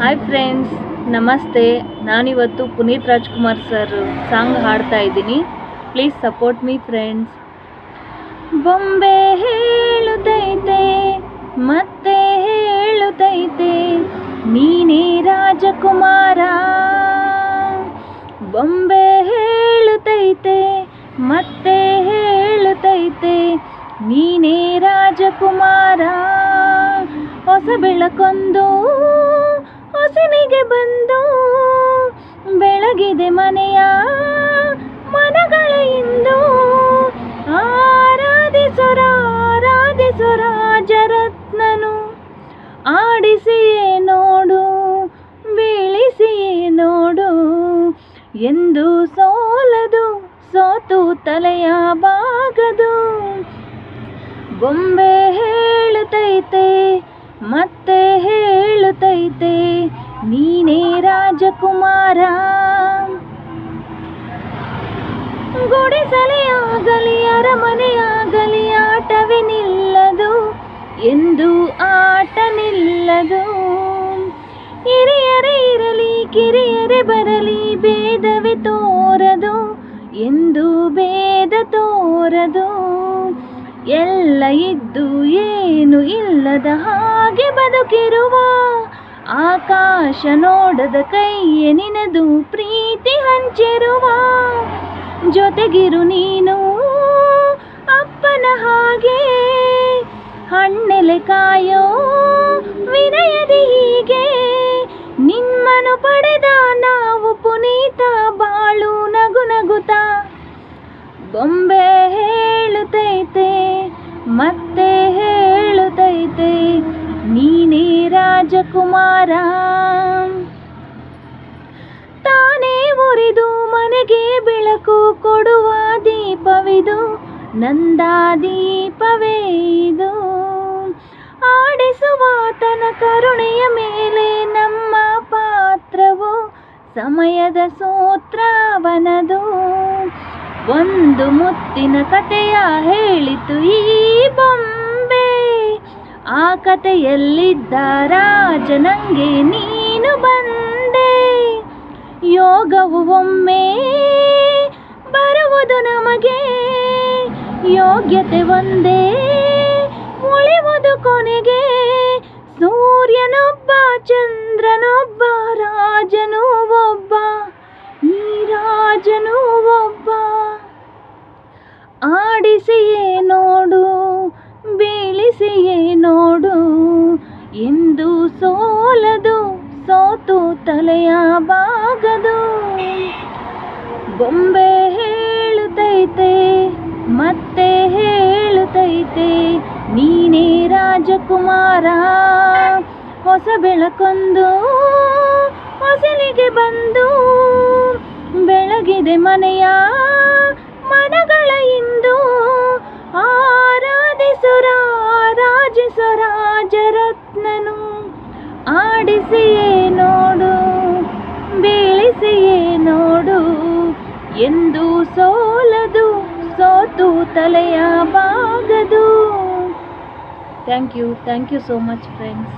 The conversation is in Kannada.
ಹಾಯ್ ಫ್ರೆಂಡ್ಸ್ ನಮಸ್ತೆ. ನಾನಿವತ್ತು ಪುನೀತ್ ರಾಜ್ಕುಮಾರ್ ಸರ್ ಸಾಂಗ್ ಹಾಡ್ತಾ ಇದ್ದೀನಿ. ಪ್ಲೀಸ್ ಸಪೋರ್ಟ್ ಮೀ ಫ್ರೆಂಡ್ಸ್ ಬೊಂಬೆ ಹೇಳುದೈತೆ, ಮತ್ತೆ ಹೇಳುದೈತೆ, ನೀನೇ ರಾಜಕುಮಾರ. ಬೊಂಬೆ ಹೇಳುತ್ತೈತೆ ಮತ್ತೆ ಹೇಳುತ್ತೈತೆ ನೀನೇ ರಾಜಕುಮಾರ. ಹೊಸ ಬೆಳಕೊಂದು ಹೊಸನಿಗೆ ಬಂದು ಬೆಳಗಿದೆ ಮನೆಯ ಮನಗಳ ಇಂದು ಆರಾಧಿಸುರ ಜರತ್ನನು ಆಡಿಸಿಯೇ ನೋಡು, ಬೀಳಿಸಿಯೇ ನೋಡು. ಎಂದು ಸೋಲದು, ಸೋತು ತಲೆಯ ಬಾಗದು ಬೊಂಬೆ ಹೇಳುತ್ತೈತೆ ಮತ್ತೆ ಹೇಳುತ್ತೈತೆ ನೀನೇ ರಾಜಕುಮಾರ. ಗುಡಿಸಲೇ ಆಗಲಿ ಅರಮನೆಯಾಗಲಿ ಆಟವೇ ನಿಲ್ಲದು, ಎಂದು ಆಟ ನಿಲ್ಲದು. ಹಿರಿಯರೇ ಇರಲಿ, ಕಿರಿಯರೇ ಬರಲಿ, ಭೇದವೇ ತೋರದು, ಎಂದು ಭೇದ ತೋರದು. ಎಲ್ಲ ಇದ್ದು ಏನು ಇಲ್ಲದ ಹಾಗೆ ಬದುಕಿರುವ ಆಕಾಶ ನೋಡದ ಕೈಯೇ ನಿನದು ಪ್ರೀತಿ ಹಂಚಿರುವ. ಜೊತೆಗಿರು ನೀನು ಅಪ್ಪನ ಹಾಗೆ, ಹಣ್ಣೆಲೆ ಕಾಯೋ ವಿನಯದಿ ಹೀಗೆ. ನಿಮ್ಮನು ಪಡೆದ ನಾವು ಪುನೀತ ಬಾಳು ನಗು ನಗುತ ಬೊಂಬೆ ಹೇಳುತ್ತೈತೆ ಮತ್ತೆ ಹೇಳುತ್ತೈತೆ ನೀನೇ ರಾಜಕುಮಾರ. ತಾನೇ ಮುರಿದು ಮನೆಗೆ ಬೆಳಕು ಕೊಡುವ ದೀಪವಿದು ನಂದ ದೀಪವೇ ಇದು. ಆಡಿಸುವ ತನ ಕರುಣೆಯ ಮೇಲೆ ನಮ್ಮ ಪಾತ್ರವು, ಸಮಯದ ಸೂತ್ರವನದು ಒಂದು ಮುತ್ತಿನ ಕಥೆಯ ಹೇಳಿತು ಈ ಬೊಂಬೆ. ಆ ಕಥೆಯಲ್ಲಿದ್ದ ರಾಜನಂಗೆ ನೀನು ಬಂದೆ. ಯೋಗವು ಒಮ್ಮೆ ಬರುವುದು ನಮಗೆ. ಯೋಗ್ಯತೆ ಒಂದೇ, ಉಳಿವುದು ಕೊನೆಗೆ. ಸೂರ್ಯನೊಬ್ಬ, ಚಂದ್ರನೊಬ್ಬ, ರಾಜನು ಒಬ್ಬ. ಈ ರಾಜನು ತಲೆಯ ಬಾಗದು ಬೊಂಬೆ ಹೇಳುತ್ತೈತೆ ಮತ್ತೆ ಹೇಳುತ್ತೈತೆ ನೀನೇ ರಾಜಕುಮಾರ. ಹೊಸ ಬೆಳಕೊಂದು ಹೊಸಲಿಗೆ ಬಂದು. ಬೆಳಗಿದೆ ಮನೆಯ ಮನಗಳ ಇಂದು. ಆರಾಧಿಸುರ ರಾಜಿಸುರ ಜರತ್ನನು ಆಡಿಸಿಯೇ ಎಂದು ಸೋಲದು ಸೋತು ತಲೆಯ ಬಾಗದು thank you thank you so much friends